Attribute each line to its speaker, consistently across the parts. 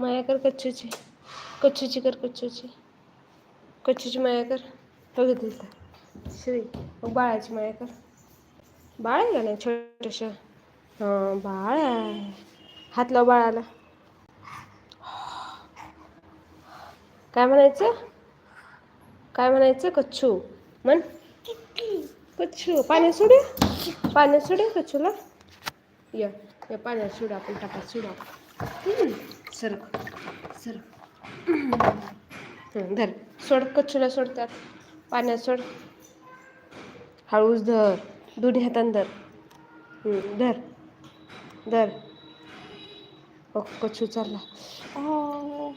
Speaker 1: माया कर कच्छूची. कच्छूची कर कच्छूची. कच्छूची माया कर बघितली तर श्री. मग बाळाची माया कर बाळ आहे का नाही छोटस? हां बाळ आहे. हात लाव बाळाला. काय म्हणायचं? काय म्हणायचं? कच्छू. म्हण. कच्छू. पाण्यात सोडू पाण्यात सोडू कच्छूला? या. या पाण्यात सोडू आपण टाकात सोडू आपण. सर सर धर. सोड कच्छूला सोड त्यात. पाण्यात सोड. हळूच धर. दोन्ही हातान धर. धर. धर. ओ कच्छू चालला. ओ.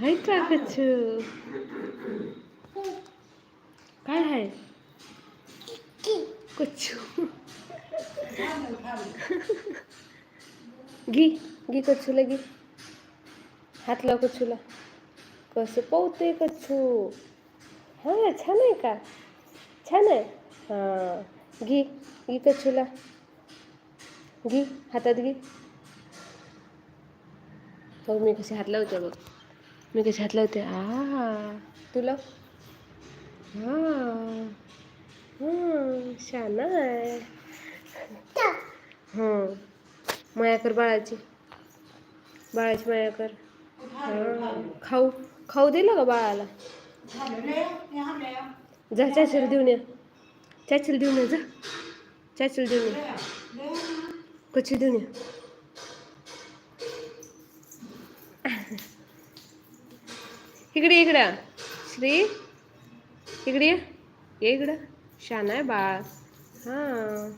Speaker 1: हाय का कच्छू काय आहे कच्छू घी घी कच्छूला घी. हात लाव कच्छूला. कसं पोहते कच्छू? हां छान आहे का? छान आहे. हां घी घी कच्छूला. घी हातात घी. बघ मी कसे हात लावते बघ. मी कसे हात लावते. आ तुला? हां हां छान आहे. हां. माया कर बाळाची. बाळाची माया कर खाऊ खाऊ दिलं का बाळाला? जा चाचल देऊन या. चाचल देऊन या जा. चाचल देऊन या. कच्छी देऊन या. इकडे इकडं. श्री. इकडे ये. इकडं. शान आहे बाळ. हां.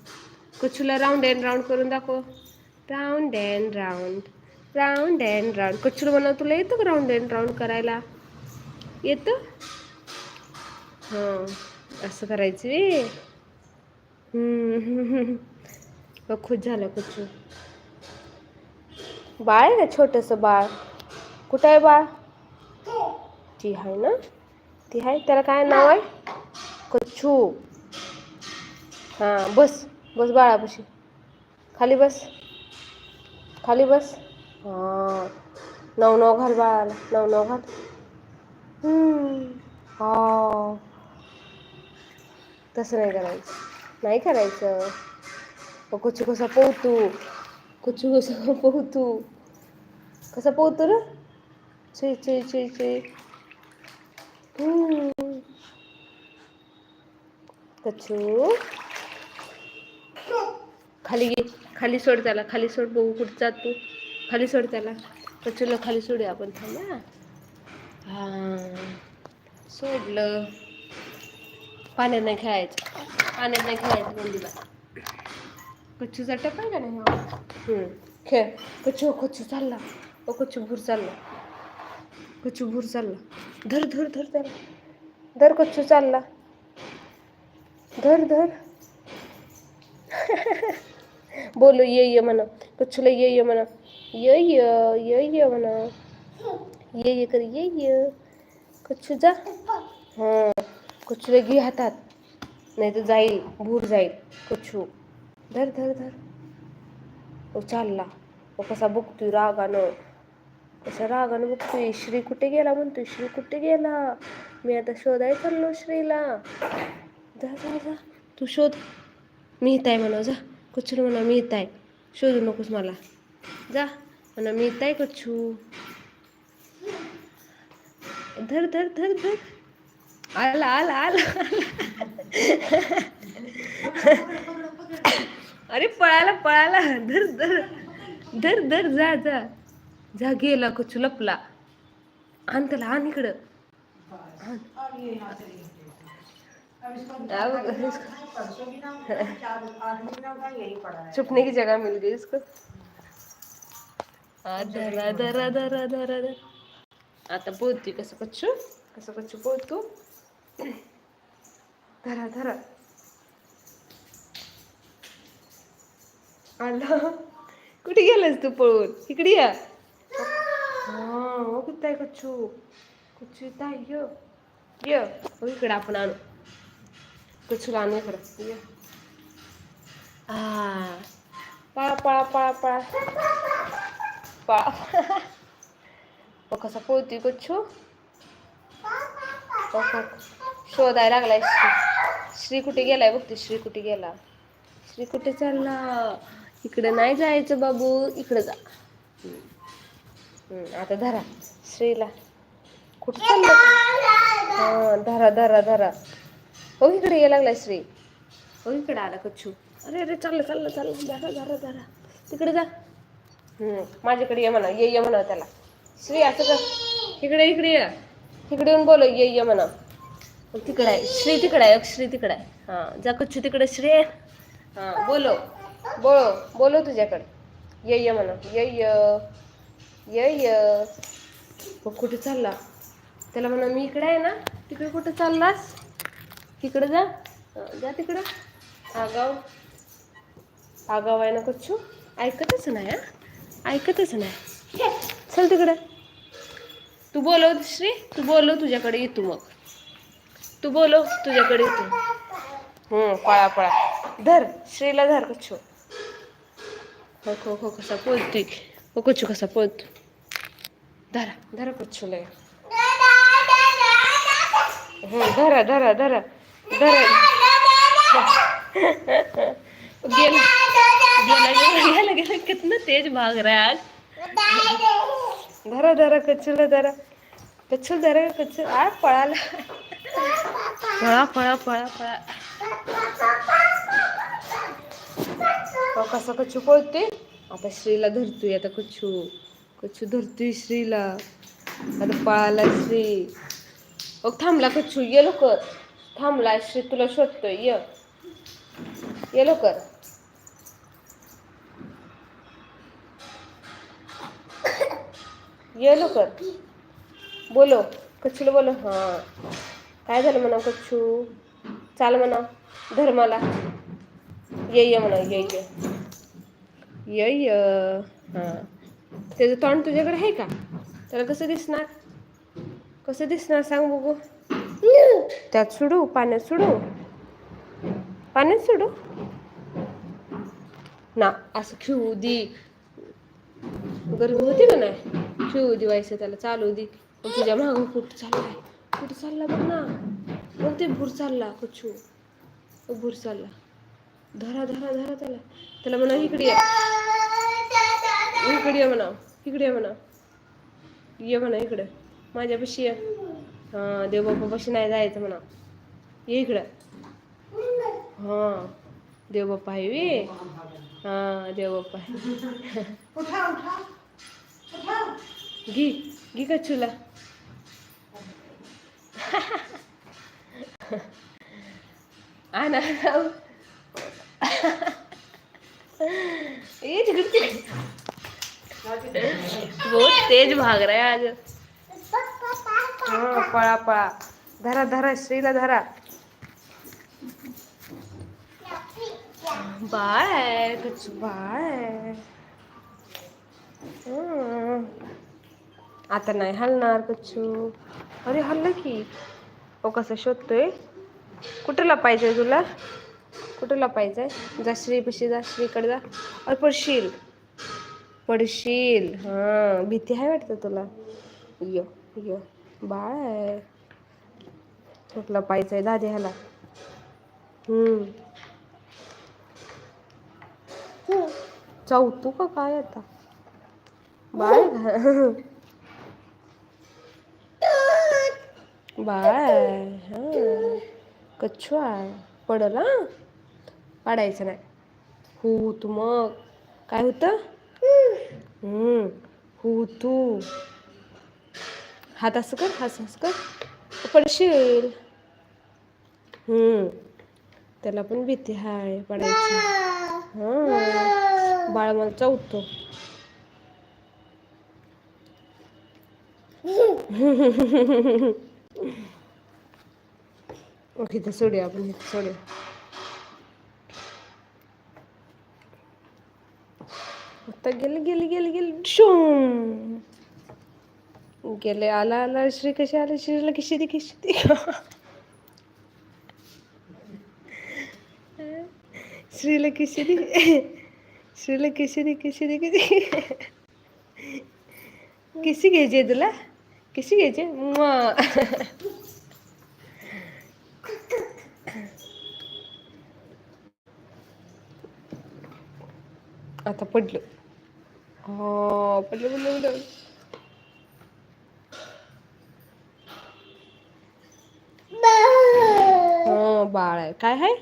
Speaker 1: कच्छूला राऊंड अँड राऊंड करून दाखव. Round and round round and round कच्छूला बनव तुला येतं का राऊंड अँड राऊंड करायला? येतं? हां. असं करायचं रे बघ खुश झालं कच्छू बाळ आहे ना छोटंसं बाळ? कुठं आहे बाळ? ती आहे ना? ती आहे? त्याला काय नाव आहे? कच्छू हां बस. बस बाळापाशी. खाली बस. खाली बस. हां. नऊ नऊ घाल बाळाला. नऊ नऊ घाल. हा. तसं नाही करायचं. नाही करायचं. अहो, कच्छू कसा पोहतो. कच्छू कसा पोहतो. कसा पोहतो रे? चे चे चे चे हम्म. खाली घे खाली सोड त्याला. खाली सोड. बघू कुठं जात तू. खाली सोड त्याला. कच्छूला खाली सोडूया आपण थांबा हा. सोडलं. पाण्यात नाही खेळायचं. पाण्यात नाही खेळायचं बंदीला कच्छूचा टप आहे का नाही खेळ. कच्छू कच्छू चालला. ओ कच्छू भूर चालला. कच्छू भूर चालला. धर धर धर त्याला. धर कच्छू चालला. धर धर. बोलो ये ये म्हणा कच्छूला ये ये म्हणा ये ये ये ये म्हणा ये ये कर ये ये। कच्छू जा। हां कच्छूला घे हातात। नाही तर जाईल भूर जाईल कच्छू हो। धर धर धर। ओ चालला। ओ कसा बघतोय रागानं। कसा रागानं बघतोय। श्री कुठे गेला म्हणतोय? श्री कुठे गेला? मी आता शोधाय चाललो श्रीला। जा जा जा। तू शोध. मी इथं आहे म्हणा जा. कुच्छू म्हणा मी इथं आहे. शोधू नकोस मला. जा. म्हणा मी इथं आहे कच्छू. धर धर धर धर. आला आला आला अरे पळाला पळाला. धर धर. धर धर जा जा. जा गेला कच्छू लपला. आण त्याला आण इकडं. छुपने की जगह मिल गई इसको। आ, धरा धरा धरा धरा धरा आता पोहती कसं कच्छू कसं कच्छू पोहतो धरा धरा। आला कुठे गेलास तू पळून इकडे या। हा हो कुठं आहे कच्छू कच्छू इथं आहे य। य। हो इकडं आपण आणू। कच्छूला आणू इकडं आ। पळा पळा पळा पळा पळा बघ कसा हो, हो. शोधायला लागलाय श्री। कुठे गेलाय बघते श्री कुठे गेला। श्री कुठे चालला इकडे नाही जायचं बाबू इकडे जा. आता धरा. श्रीला. कुठे चाललं हा धरा धरा धरा. हो इकडे ये लागलाय श्री. हो इकडे आला कच्छू अरे अरे चाललं चाललं चाललं. धरा धरा धरा तिकडे जा. हम्म, माझ्याकडे ये म्हणा ये ये म्हणा त्याला. श्री असं कर. इकडे इकडे ये. इकडे येऊन बोल ये ये म्हणा. तिकडे आहे. श्री तिकडे आहे. श्री तिकडे आहे. हां जा कच्छू तिकडे श्री. आहे हां बोलो बोलो बोलो तुझ्याकडे. ये ये म्हणा. ये य. ये य. मग कुठे चालला? त्याला म्हणा मी इकडे आहे ना. तिकडे कुठे चाललास? तिकडे जा. जा तिकडं. आगाव. आगाव आहे ना कच्छू ऐकतच नाही हा? ऐकतच नाही. चल तिकडं. तू बोलव श्री. तू बोलव तुझ्याकडे येतो मग. तू बोलव तुझ्याकडे येतो. हम्म पळा पळा. धर श्रीला धर कच्छू हो हो हो कसा पळतोय हो कच्छू कसा पळतो धरा धरा कच्छू लय धरा धरा धरा. गेला गेला कितना तेज भाग रहा है आज धरा धरा कच्छूला धरा कच्छू धरा कच्छू आ पळाला पळा पळा पळा पळा अहो, कसं कच्छू पळते आता श्रीला धरतोय आता कच्छू कच्छू धरतोय श्रीला आता पळाला श्री मग थांबला कच्छू ये लोक थांबलाय श्री तुला शोधतोय. ये. ये लवकर. ये लवकर. बोलो. कच्छूला बोलो. हां. काय झालं म्हणा कच्छू? चाल म्हणा धर्माला. ये ये म्हणा ये ये. ये ये. हां. त्याचं तोंड तुझ्याकडे आहे का? त्याला कसं दिसणार? कसं दिसणार सांग बघू. त्यात सोडू पाण्यात सोडू. पाण्यात सोडू? ना असं खिऊ दे. गरमी होती का नाही? खेळू दे व्हायचं त्याला चालू दे. मग तुझ्या मागं कुठं चाललाय? कुठं चालला बघ ना. मग ते भूर चालला कुछू भूर चालला. धरा धरा धरा त्याला. त्याला म्हणा इकडे या. इकडे ये म्हणा इकडे ये म्हणा ये म्हणा इकडं. माझ्यापाशी ये. हां देवबापापाशी नाही जायचं म्हणा. ये इकडं. हां देवबाप्पा आहे वे. हां देवबाप्पा आहे. घी घी कच्छूला. आणा ये तिकडे. बहुत तेज भाग रहा है आज. हो पळा पळा. धरा धरा श्रीला धरा. बाळ आहे कच्चू बाळ आता नाही हलणार कच्छू अरे हल्ल की. ओ कसं शोधतोय? कुठला पाहिजे तुला? कुठला पाहिजे? जा श्रीपाशी जा श्रीकडे जा. अरे पडशील. पडशील. हां भीती आहे वाटतं तुला. यो यो. बाळ आहे. कुठला पाहिजे दादी ह्याला. हम्म. तू का काय आता? बाळ बाळ आहे. कच्छू आहे. पडल हा? पाडायचं नाही. हो तू मग. काय होतं? हम्म. हो तू. हात असं कर हात असं कर. पडशील. हम्म. त्याला पण भीती हाय पडायची. हां. बाळ मला चौथो ओके इथं सोडूया आपण इथं सोडूया. आता गेले गेली गेली गेली. शो गेले आला आला श्री कशी आला? श्रीला कशी ती कशी ती? श्रीला कशी ती? श्रीला किशी दे किशी दे किशी किशी घ्यायची आहे तुला? किशी घ्यायची मग आता पडलं. हो पडलं पडलं पडलं हो बाळ आहे. काय आहे?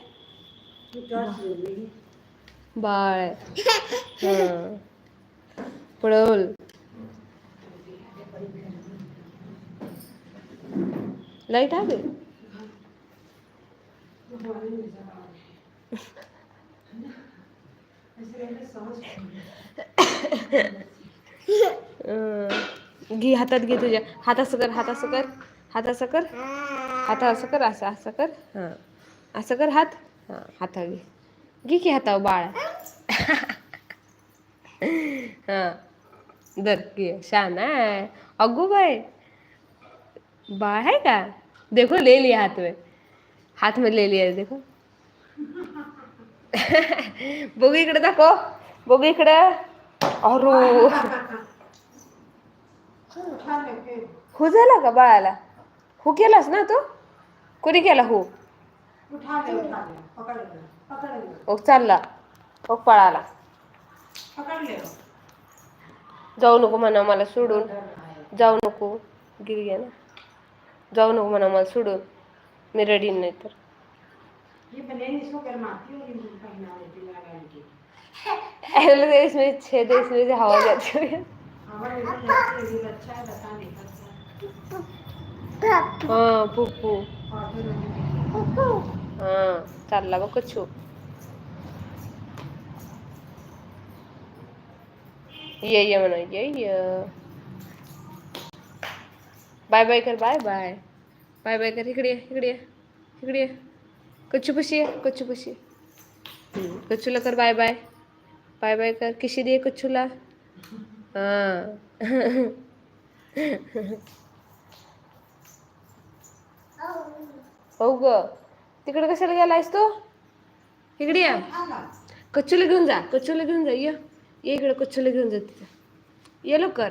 Speaker 1: बाळ आहे. पळवल. लाइट आहे अं, घे हातात घे तुझ्या. हात कर हातास कर. हात कर. हाता असं कर असं असं कर. हां. असं कर हात. हां हाता घे घे की हाताव बाळ. हां. दर घे शान आहे. अगो बाय बाळ आहे का? देखो ले लिया हात में हात में ले लिया देखो. बघू इकडे दाखव. बघू इकडे. अरो. हो झाला का बाळाला? हो केलास ना तू? कोणी केला हो?
Speaker 2: उठा ले उठा ले पकड़ ले पकड़ ले
Speaker 1: ओ चालला ओ पळाला.
Speaker 2: पकड़ ले
Speaker 1: जाऊ नको म्हणा मला सोडून. जाऊ नको गिरी ना. जाऊ नको म्हणा मला सोडून. मी रेडी नाही तर
Speaker 2: ये बनेनी इसको गरमाती और इनको पहना देती लगा के
Speaker 1: ऐसा लगता है इसमें छेद है इसमें से हवा जाती है
Speaker 2: हमारे इधर लगती है ये अच्छा है बता नहीं सकता
Speaker 1: हाँ पुप्पू
Speaker 2: और फिर उन्हें
Speaker 1: हाँ चालला बघ कच्छू ये ये म्हणा ये ये। बाय बाय कर बाय बाय। बाय बाय कर इकडे ये, इकडे ये, इकडे ये. कच्चू पशी ये कच्चू पशी ये. हम्म, कच्चूला कर बाय बाय। बाय बाय कर किशी दे कच्चूला हां। हो ग. तिकडे कशाला गेलायस तू? इकडे या.
Speaker 2: आला
Speaker 1: घेऊन जा कच्चूला घेऊन जा ये. ये इकडे कच्चूला घेऊन जा तिथं. ये लवकर.